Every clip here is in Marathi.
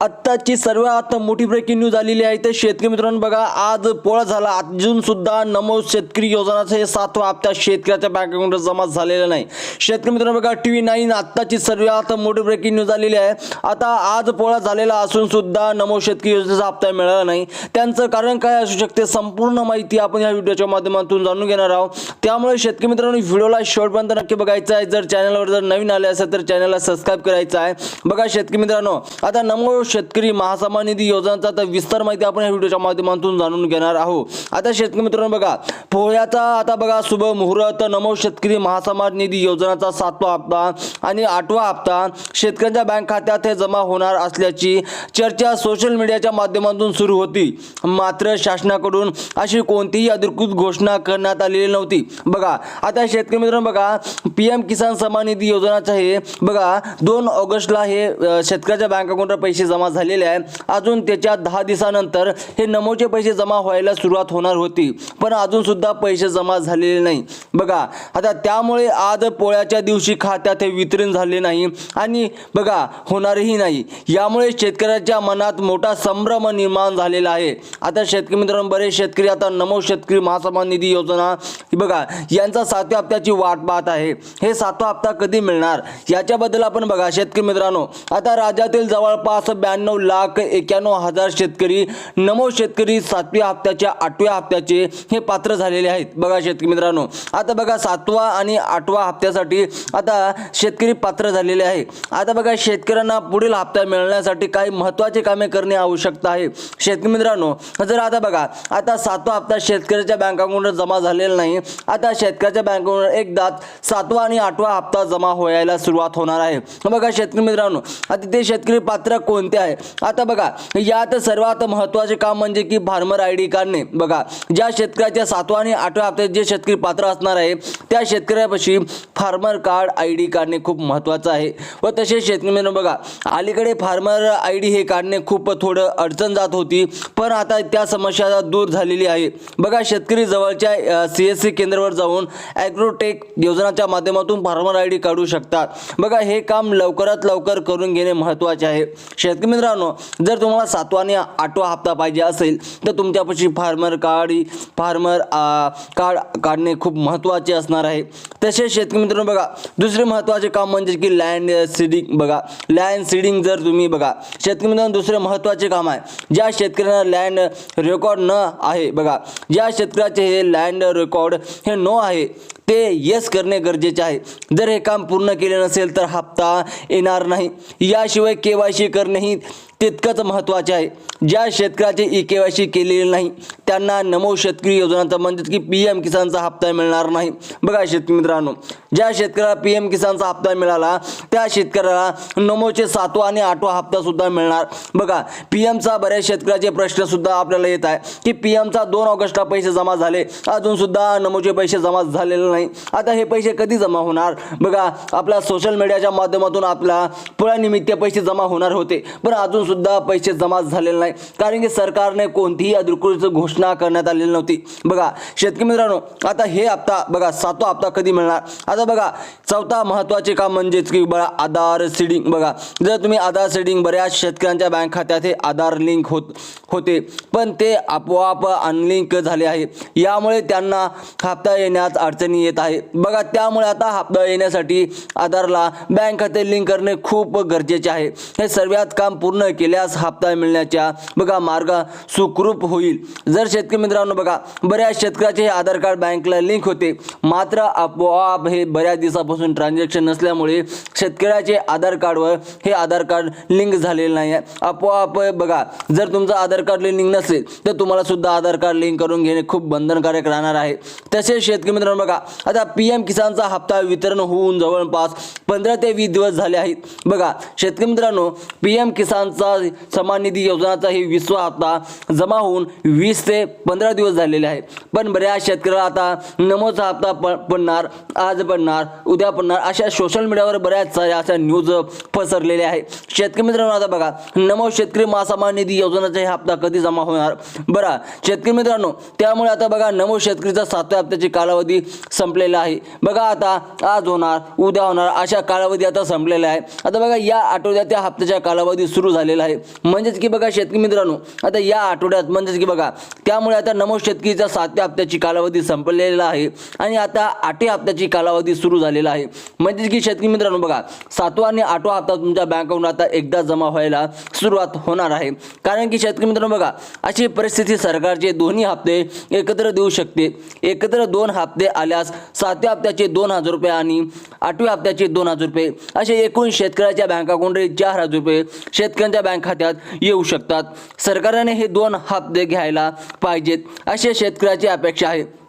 आत्ताची सर्वात मोठी ब्रेकिंग न्यूज आलेली आहे. ते शेतकरी मित्रांनो बघा आज पोळा झाला. अजून सुद्धा नमो शेतकरी योजनाचं हे सातवा हप्ता शेतकऱ्याच्या बँक अकाउंटवर जमा झालेला नाही. शेतकरी मित्रांनो बघा टी व्ही नाईन आत्ताची सर्वात मोठी ब्रेकिंग न्यूज आलेली आहे. आता आज पोळा झालेला असून सुद्धा नमो शेतकरी योजनेचा हप्ता मिळाला नाही. त्यांचं कारण काय असू शकते संपूर्ण माहिती आपण या व्हिडिओच्या माध्यमातून जाणून घेणार आहोत. त्यामुळे शेतकरी मित्रांनो व्हिडिओला शेवटपर्यंत नक्की बघायचं आहे. जर चॅनलवर जर नवीन आले असेल तर चॅनलला सबस्क्राईब करायचं आहे. बघा शेतकरी मित्रांनो आता नमो शेतकरी महासमान निधी योजनांचा तर विस्तार माहिती आपण या व्हिडिओच्या माध्यमातून जाणून घेणार आहोत. आता शेतकरी मित्रांनो बघा पोह्याचा आता बघा शुभ मुहूर्त नमो शेतकरी महासमान निधी योजनाचा सातवा हप्ता आणि आठवा हप्ता शेतकऱ्यांच्या बँक खात्यात हे जमा होणार असल्याची चर्चा सोशल मीडियाच्या माध्यमातून सुरू होती. मात्र शासनाकडून अशी कोणतीही अधिकृत घोषणा करण्यात आलेली नव्हती. बघा आता शेतकरी मित्रांनो बघा पी एम किसान सन्मान निधी योजनाचं हे बघा दोन ऑगस्टला हे शेतकऱ्याच्या बँक अकाउंटवर पैसे जमा झालेले आहे. अजून त्याच्या दहा दिवसानंतर हे नमोचे पैसे जमा व्हायला सुरुवात होणार होती. पण अजून सुद्धा पैसे जमा झालेले नाही. बघा आता त्यामुळे आज पोळ्याच्या दिवशी खात्यात हे वितरण झाले नाही आणि बघा होणारही नाही. यामुळे शेतकऱ्याच्या मनात मोठा संभ्रम निर्माण झालेला आहे. आता शेतकरी मित्रांनो बरेच शेतकरी आता नमो शेतकरी महासमान निधी योजना बघा यांचा सातव्या हप्त्याची वाट पाहत आहे. हे सातवा हप्ता कधी मिळणार? याच्याबद्दल आपण बघा शेतकरी मित्रांनो. आता राज्यातील जवळपास ब्याण्णव लाख एक्याण्णव हजार शेतकरी नमो शेतकरी सातव्या हप्त्याच्या आठव्या हप्त्याचे हे पात्र झालेले आहेत. बघा शेतकरी मित्रांनो आता बघा सातवा आणि आठवा हप्त्यासाठी आता शेतकरी पात्र झालेले आहे. आता बघा शेतकऱ्यांना पुढील हप्ता मिळण्यासाठी काही महत्त्वाचे कामे करणे आवश्यकता आहे. शेतकरी मित्रांनो जर आता बघा आता सातवा हप्ता शेतकऱ्याच्या बँक अकाउंटवर जमा झालेला नाही आता शेतकऱ्याच्या बँक अकाउंटवर एकदा सातवा आणि आठवा हप्ता जमा व्हायला सुरुवात होणार आहे. बघा शेतकरी मित्रांनो आता ते शेतकरी पात्र कोणते आहे. आता बघा यात सर्वात महत्त्वाचे काम म्हणजे की फार्मर आय डी काढणे. बघा ज्या शेतकऱ्याच्या सातवा आणि आठव्या हप्त्यात जे शेतकरी पात्र असणार आहे त्या शेतकऱ्यापाशी फार्मर कार्ड आय डी काढणे खूप महत्त्वाचं आहे. व तसेच शेतकरी बघा अलीकडे फार्मर आय डी हे काढणे खूप थोडं अडचण जात होती पण आता त्या समस्या दूर झालेली आहे. बघा शेतकरी जवळच्या सी एस सी केंद्रावर जाऊन ॲग्रोटेक योजनाच्या माध्यमातून फार्मर आय डी काढू शकतात. बघा हे काम लवकरात लवकर करून घेणे महत्त्वाचे आहे. शेतकरी मित्रांनो जर तुम्हाला सातवा आणि आठवा हप्ता पाहिजे असेल तर तुमच्यापाशी फार्मर कार्ड फार्मर कार्ड काढणे खूप महत्त्वाचे असणार आहे. तसेच शेतकरी मित्रांनो बघा दुसरे महत्त्वाचे काम म्हणजे की लँड सीडिंग बघा लँड सीडिंग जर तुम्ही बघा शेतकरी मित्रांनो दुसरे महत्त्वाचे काम आहे. ज्या शेतकऱ्यांना लँड रेकॉर्ड न आहे बघा ज्या शेतकऱ्याचे हे लँड रेकॉर्ड हे नो आहे ते येस करणे गरजेचे आहे. जर हे काम पूर्ण केले नसेल तर हप्ता येणार नाही. याशिवाय के वाय सी 14th तितकंच महत्त्वाचे आहे. ज्या शेतकऱ्याचे ई के वाय सी केलेली नाही त्यांना नमो शेतकरी योजनाचा म्हणजेच की पी एम किसानचा हप्ता मिळणार नाही. बघा शेतकरी मित्रांनो ज्या शेतकऱ्याला पी एम किसानचा हप्ता मिळाला त्या शेतकऱ्याला नमोचे सातवा आणि आठवा हप्तासुद्धा मिळणार. बघा पी एमचा बऱ्याच शेतकऱ्याचे प्रश्नसुद्धा आपल्याला येत आहे की पी एमचा दोन ऑगस्टला पैसे जमा झाले अजूनसुद्धा नमोचे पैसे जमा झालेले नाही. आता हे पैसे कधी जमा होणार? बघा आपल्या सोशल मीडियाच्या माध्यमातून आपला पुळ्यानिमित्त पैसे जमा होणार होते. पण अजून सुद्धा पैसे जमा झालेले नाही. कारण की सरकारने कोणतीही अधिकृत घोषणा करण्यात आलेली नव्हती. बघा शेतकरी मित्रांनो आता हे हप्ता बघा सातवा हप्ता कधी मिळणार? आता बघा चौथा महत्त्वाचे काम म्हणजेच की बघा आधार सीडिंग. बघा जर तुम्ही आधार सीडिंग बऱ्याच शेतकऱ्यांच्या बँक खात्यात हे आधार लिंक होत होते. पण ते आपोआप अनलिंक झाले आहे. यामुळे त्यांना हप्ता येण्यात अडचणी येत आहे. बघा त्यामुळे आता हप्ता येण्यासाठी आधारला बँक खाते लिंक करणे खूप गरजेचे आहे. हे सर्वात काम पूर्ण केल्यास हप्ता मिळण्याच्या बघा मार्ग सुखरूप होईल. जर शेतकरी मित्रांनो बघा बऱ्याच शेतकऱ्याचे हे आधार कार्ड बँकला लिंक होते. मात्र आपोआप हे बऱ्याच दिवसापासून ट्रान्झॅक्शन नसल्यामुळे शेतकऱ्याचे आधार कार्डवर हे आधार कार्ड लिंक झालेलं नाही आहे आपोआप बघा जर तुमचं आधार कार्ड लिंक नसेल तर तुम्हाला सुद्धा आधार कार्ड लिंक करून घेणे खूप बंधनकारक राहणार आहे. तसेच शेतकरी मित्रांनो बघा आता पी एम किसानचा हप्ता वितरण होऊन जवळपास पंधरा ते वीस दिवस झाले आहेत. बघा शेतकरी मित्रांनो पी एम किसानचा सन्मान निधी योजनाचा शेतकऱ्यांचा विसवा हप्ता जमा होऊन वीस ते पंधरा दिवस झालेले आहे पण बऱ्याच शेतकऱ्याला आता नमोचा हप्ता प पडणार आज पडणार उद्या पडणार अशा सोशल मीडियावर बऱ्याच साऱ्या अशा न्यूज पसरलेल्या आहे शेतकरी मित्रांनो आता बघा नमो शेतकरी महासन्मान निधी योजनेचा हे हप्ता कधी जमा होणार? बरं शेतकरी मित्रांनो त्यामुळे आता बघा नमो शेतकरीचा सातव्या हप्त्याची कालावधी संपलेला आहे. बघा आता आज होणार उद्या होणार अशा कालावधी आता संपलेल्या आहे आता बघा या आठवड्यात त्या हप्त्याच्या कालावधी सुरू झालेला आहे. म्हणजेच की बघा शेतकरी मित्रांनो आता या आठवड्यात म्हणजेच की बघा त्यामुळे आता नमो शेतकरीचा सातव्या हप्त्याची कालावधी संपलेला आहे आणि आता आठव्या हप्त्याची कालावधी सुरू झालेला आहे. म्हणजेच की शेतकरी मित्रांनो बघा सातवा आणि आठवा हप्ता तुमच्या बँक अकाउंट आता एकदा जमा व्हायला सुरुवात होणार आहे. कारण की शेतकरी मित्रांनो बघा अशी परिस्थिती सरकारचे दोन्ही हप्ते एकत्र देऊ शकते. एकत्र दोन हप्ते आल्यास सातव्या हप्त्याचे दोन हजार रुपये आणि आठव्या हप्त्याचे दोन हजार रुपये असे एकूण शेतकऱ्याच्या बँक अकाउंटमध्ये चार हजार रुपये शेतकऱ्यांच्या बँक खात्यात येऊ शकतात. सरकारने हे दोन हप्ते घ्यायला पाहिजेत. अशा शेतकऱ्याची अपेक्षा आहे.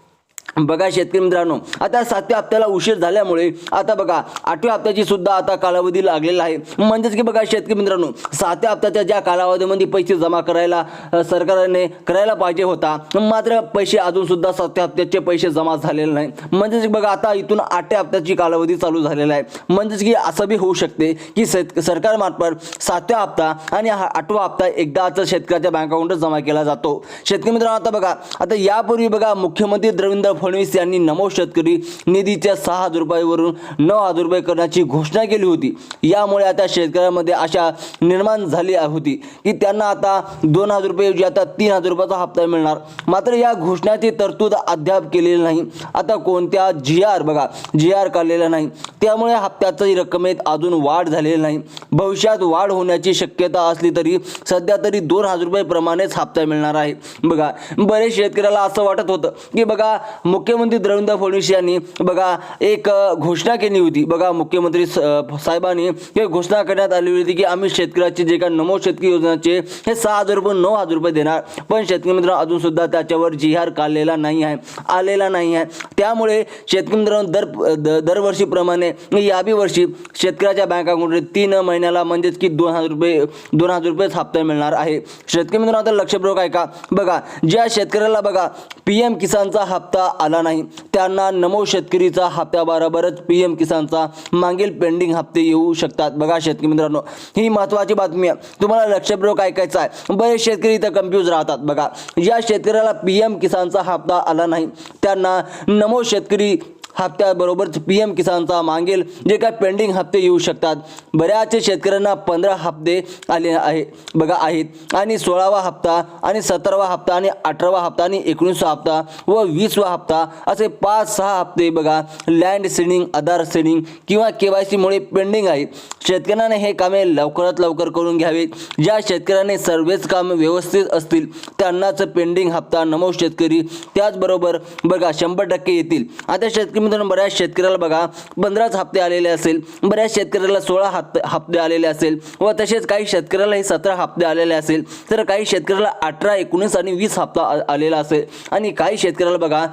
बघा शेतकरी मित्रांनो आता सातव्या हप्त्याला उशीर झाल्यामुळे आता बघा आठव्या हप्त्याची सुद्धा आता कालावधी लागलेला आहे. म्हणजेच की बघा शेतकरी मित्रांनो सातव्या हप्त्याच्या ज्या कालावधीमध्ये पैसे जमा करायला सरकारने करायला पाहिजे होता मात्र पैसे अजून सुद्धा सातव्या हप्त्याचे पैसे जमा झालेले नाही. म्हणजेच की बघा आता इथून आठव्या हप्त्याची कालावधी चालू झालेला आहे. म्हणजेच की असं बी होऊ शकते की शेत सरकारमार्फत सातव्या हप्ता आणि हा आठवा हप्ता एकदाच शेतकऱ्याच्या बँक अकाउंटवर जमा केला जातो. शेतकरी मित्रांनो आता बघा आता यापूर्वी बघा मुख्यमंत्री द्रविंद्र फडणवीस यांनी नमो शेतकरी निधीच्या सहा हजार रुपयावरून नऊ हजार रुपये करण्याची घोषणा केली होती. यामुळे आता शेतकऱ्यांमध्ये आशा निर्माण झाली होती की त्यांना आता दोन हजार रुपयेऐवजी आता तीन हजार रुपयाचा हप्ता मिळणार. मात्र या घोषणाची तरतूद अद्याप केलेली नाही. आता कोणत्या जी आर बघा जी आर काढलेला नाही. त्यामुळे हप्त्याची रकमेत अजून वाढ झालेली नाही. भविष्यात वाढ होण्याची शक्यता असली तरी सध्या तरी दोन हजार रुपये प्रमाणेच हप्ता मिळणार आहे. बघा बरेच शेतकऱ्याला असं वाटत होतं की बघा मुख्यमंत्री देवेंद्र फडणवीस यांनी बघा एक घोषणा केली होती. बघा मुख्यमंत्री स- साहेबांनी हे घोषणा करण्यात आली होती की आम्ही शेतकऱ्याचे जे काय नमो शेतकरी योजनाचे हे सहा हजार रुपये नऊ हजार रुपये देणार. पण शेतकरी मित्र अजून सुद्धा त्याच्यावर जी आर काढलेला नाही आहे आलेला नाही आहे. त्यामुळे शेतकरी मित्रांनो दर द- दरवर्षीप्रमाणे याबी वर्षी शेतकऱ्याच्या बँक अकाउंटमध्ये तीन महिन्याला म्हणजेच की दोन हजार रुपये दोन हजार रुपयेच हप्ता मिळणार आहे. शेतकरी मित्रांनो आता लक्षपूर्वक आहे का बघा ज्या शेतकऱ्याला बघा पी एम किसानचा हप्ता आला नाही. त्यांना नमो शेतकरीचा हप्त्याबरोबरच पी एम किसानचा मागील पेंडिंग हप्ते येऊ शकतात. बघा शेतकरी मित्रांनो ही महत्त्वाची बातमी आहे. तुम्हाला लक्षपूर्वक ऐकायचं आहे. बरेच शेतकरी इथं कन्फ्यूज राहतात. बघा या शेतकऱ्याला पी एम किसानचा हप्ता आला नाही. त्यांना नमो शेतकरी हप्त्याबरोबरच पी एम किसानचा मागेल जे काय पेंडिंग हप्ते येऊ शकतात. बऱ्याच शेतकऱ्यांना पंधरा हप्ते आले आहे बघा आहेत. आणि सोळावा हप्ता आणि सतरावा हप्ता आणि अठरावा हप्ता आणि एकोणीसवा हप्ता व वीसवा हप्ता असे पाच सहा हप्ते बघा लँड सेडिंग आधार सेडिंग किंवा के वाय सीमुळे पेंडिंग आहेत. शेतकऱ्यांना हे कामे लवकरात लवकर करून घ्यावीत. ज्या शेतकऱ्याने सर्वच कामे व्यवस्थित असतील त्यांनाच पेंडिंग हप्ता नमो शेतकरी त्याचबरोबर बघा शंभर टक्के येतील. आता शेतकरी मित्रांनो बऱ्याच शेतकऱ्याला बघा पंधराच हप्ते आलेले असेल बऱ्याच शेतकऱ्याला सोळा हप्ते हप्ते आलेले असेल व तसेच काही शेतकऱ्याला हे सतरा हप्ते आलेले असेल तर काही शेतकऱ्याला अठरा एकोणीस आणि वीस हप्ता आलेला असेल. आणि काही शेतकऱ्याला बघा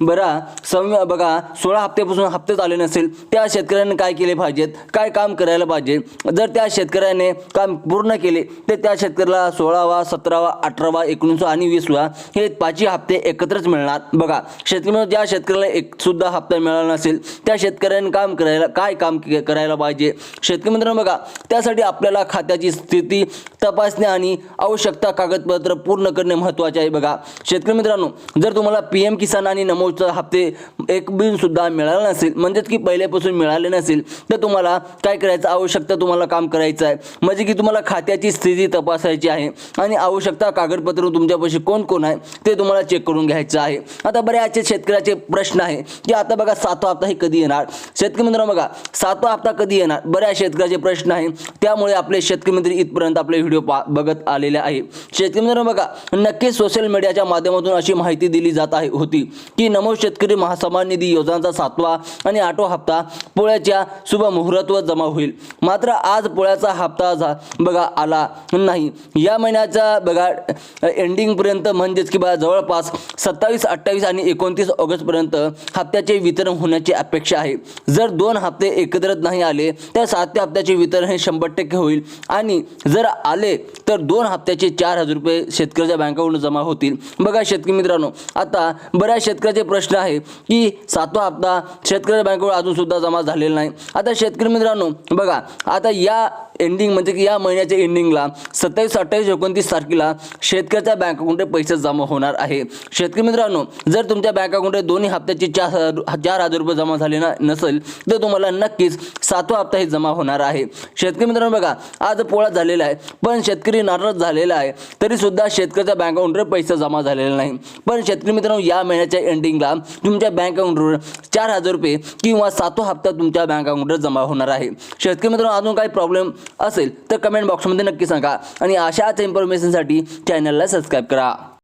बरा सम बघा सोळा हप्त्यापासून हप्तेच आले नसेल त्या शेतकऱ्यांनी काय केले पाहिजेत? काय काम करायला पाहिजे? जर त्या शेतकऱ्याने काम पूर्ण केले तर त्या शेतकऱ्याला सोळावा सतरावा अठरावा एकोणीसवा आणि वीसवा हे पाचही हप्ते एकत्रच मिळणार. बघा शेतकरी ज्या शेतकऱ्याला एक सुद्धा हप्ता मिळाला नसेल त्या शेतकऱ्यांनी काम करायला काय काम के- करायला पाहिजे? शेतकरी मित्रांनो बघा त्यासाठी आपल्याला खात्याची स्थिती तपासणे आणि आवश्यकता कागदपत्र पूर्ण करणे महत्त्वाचे आहे. बघा शेतकरी मित्रांनो जर तुम्हाला पी एम किसान आणि नमो नमोचा हप्ते एक बिल सुद्धा मिळाला नसेल म्हणजेच की पहिल्यापासून मिळाले नसेल तर तुम्हाला काय करायचं? आवश्यकता तुम्हाला काम करायचं आहे. म्हणजे की तुम्हाला खात्याची स्थिती तपासायची आहे आणि आवश्यकता कागदपत्र तुमच्यापाशी कोण कोण आहे ते तुम्हाला चेक करून घ्यायचं आहे. आता बऱ्याचशे शेतकऱ्याचे प्रश्न आहे की आता बघा सातवा हप्ता हे कधी येणार? शेतकरी मित्रांनो बघा सातवा हप्ता कधी येणार? बऱ्याच शेतकऱ्याचे प्रश्न आहे. त्यामुळे आपले शेतकरी मित्र इथपर्यंत आपले व्हिडिओ पा बघत आलेले आहे. शेतकरी मित्रांनो बघा नक्कीच सोशल मीडियाच्या माध्यमातून अशी माहिती दिली जात आहे होती की नमो शेतकरी महासमान निधी योजनांचा सातवा आणि आठवा हप्ता पोळ्याच्या शुभ मुहूर्तवर जमा होईल. मात्र आज पोळ्याचा हप्ता झा बघा आला नाही. या महिन्याचा बघा एंडिंगपर्यंत म्हणजेच की बघा जवळपास सत्तावीस अठ्ठावीस आणि एकोणतीस ऑगस्टपर्यंत हप्त्याचे वितरण होण्याची अपेक्षा आहे. जर दोन हप्ते एकत्र नाही आले तर सातव्या हप्त्याचे वितरण हे शंभर टक्के होईल. आणि जर आले तर दोन हप्त्याचे चार हजार रुपये शेतकऱ्याच्या बँकाकडून जमा होतील. बघा शेतकरी मित्रांनो आता बऱ्याच शेतकऱ्याचे प्रश्न आहे की सातवा हप्ता शेतकरी बँकेवर अजून सुद्धा जमा झालेला नाही. आता शेतकरी मित्रांनो बघा आता या एंडिंग म्हणजे की या महिन्याच्या एंडिंगला सत्तावीस अठ्ठावीस एकोणतीस तारखेला शेतकऱ्याच्या बँक अकाउंटमध्ये पैसे जमा होणार आहे. शेतकरी मित्रांनो जर तुमच्या बँक अकाउंटमध्ये दोन्ही हप्त्याचे चार हजार चार हजार रुपये जमा झाले ना नसेल तर तुम्हाला नक्कीच सातवा हप्ता हे जमा होणार आहे. शेतकरी मित्रांनो बघा आज पोळा झालेला आहे पण शेतकरी नाराज झालेला आहे तरी सुद्धा शेतकऱ्याच्या बँक अकाउंटवर पैसे जमा झालेले नाही. पण शेतकरी मित्रांनो या महिन्याच्या एंडिंग एंडिंगला तुमच्या बँक अकाउंटवर चार हजार रुपये किंवा सातो हप्ता तुमच्या बँक अकाउंटवर जमा होणार आहे. शेतकरी मित्रांनो अजून काही प्रॉब्लेम असेल तर कमेंट बॉक्समध्ये नक्की सांगा. आणि अशाच इन्फॉर्मेशनसाठी चॅनलला सबस्क्राईब करा.